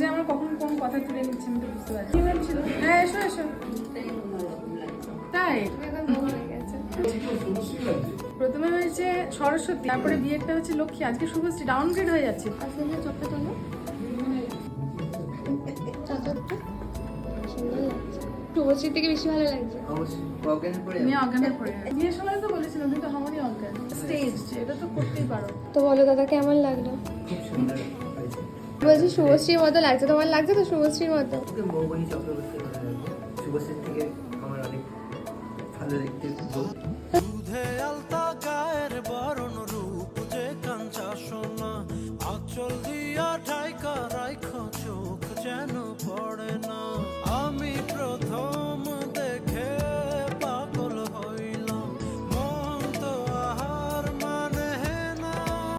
যে আমার কখন কোন কথা তুলে নিচ্ছে আমি তো বুঝতে পারছি। হ্যাঁ এসো এসো। তাই? প্রথমে হয়েছে সরস্বতী তারপরে বিয়েরটা হচ্ছে লক্ষ্মী। আজকে শুভশ্রী ডাউনগ্রেড হয়ে যাচ্ছে। আসলে চোখটা লাগছে শুভশ্রীর থেকে বেশি ভালো লাগছে। তো বলেছিলাম তুমি তো আমারই অজ্ঞান। স্টেজ এটা তো করতেই পারো। তো বলো দাদা কেমন লাগল? খুব সুন্দর। বলছি শুভশ্রীর মতো লাগছে তোমার লাগছে তো শুভশ্রীর মতো? মানে শুভশ্রীর থেকে আমার অনেক ভালো দেখতে দুধে আলতা গায়ের বরণ রূপ যে কাঞ্চা সোনা আচল দিয়া ঠাইকার